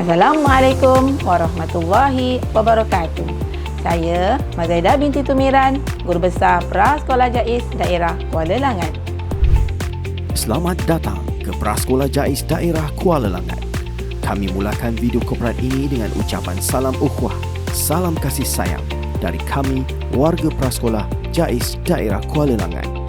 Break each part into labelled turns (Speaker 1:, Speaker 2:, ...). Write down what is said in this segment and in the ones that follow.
Speaker 1: Assalamualaikum warahmatullahi wabarakatuh. Saya Mazaidah binti Tumiran, Guru Besar Prasekolah Jais Daerah Kuala Langat.
Speaker 2: Selamat datang ke Prasekolah Jais Daerah Kuala Langat. Kami mulakan video korporat ini dengan ucapan salam ukhuwah, salam kasih sayang dari kami warga Prasekolah Jais Daerah Kuala Langat.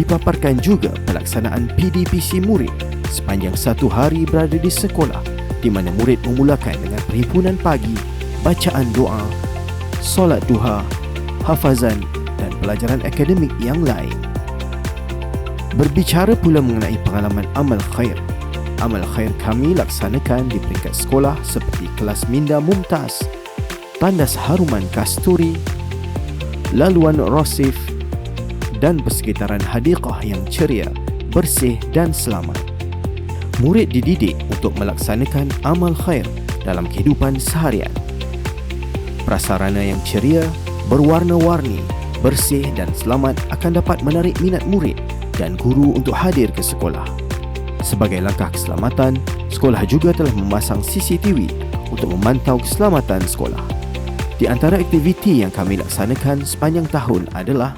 Speaker 2: Dipaparkan juga pelaksanaan PDPC murid sepanjang satu hari berada di sekolah di mana murid memulakan dengan perhimpunan pagi, bacaan doa, solat duha, hafazan dan pelajaran akademik yang lain. Berbicara pula mengenai pengalaman amal khair. Amal khair kami laksanakan di peringkat sekolah seperti kelas Minda Mumtaz, Tandas Haruman Kasturi, Laluan Rosif dan persekitaran hadiqah yang ceria, bersih dan selamat. Murid dididik untuk melaksanakan amal khair dalam kehidupan seharian. Prasarana yang ceria, berwarna-warni, bersih dan selamat akan dapat menarik minat murid dan guru untuk hadir ke sekolah. Sebagai langkah keselamatan, sekolah juga telah memasang CCTV untuk memantau keselamatan sekolah. Di antara aktiviti yang kami laksanakan sepanjang tahun adalah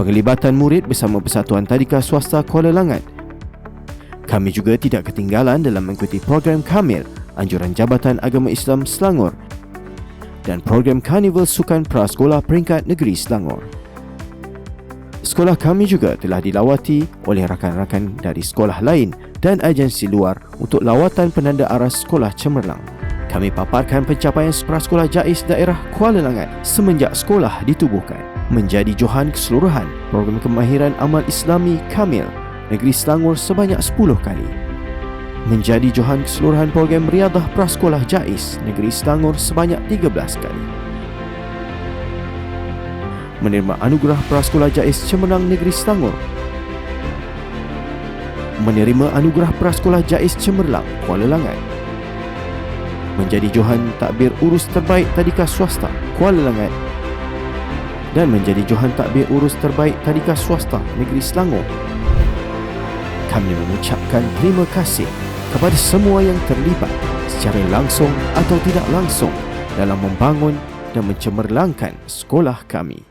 Speaker 2: penglibatan murid bersama Persatuan Tadika Swasta Kuala Langat. Kami juga tidak ketinggalan dalam mengikuti program Kamil Anjuran Jabatan Agama Islam Selangor dan program Karnival Sukan Prasekolah Peringkat Negeri Selangor. Sekolah kami juga telah dilawati oleh rakan-rakan dari sekolah lain dan agensi luar untuk lawatan penanda aras sekolah cemerlang. Kami paparkan pencapaian prasekolah Jais daerah Kuala Langat semenjak sekolah ditubuhkan menjadi Johan keseluruhan program kemahiran amal Islami Kamil Negeri Selangor sebanyak 10 kali. Menjadi Johan keseluruhan program Riadah Prasekolah Jais Negeri Selangor sebanyak 13 kali. Menerima anugerah Prasekolah Jais Cemerlang Negeri Selangor. Menerima anugerah Prasekolah Jais Cemerlang Kuala Langat. Menjadi Johan Takbir Urus Terbaik Tadika Swasta Kuala Langat dan menjadi Johan Takbir Urus Terbaik Tadika Swasta Negeri Selangor. Kami mengucapkan terima kasih kepada semua yang terlibat secara langsung atau tidak langsung dalam membangun dan mencemerlangkan sekolah kami.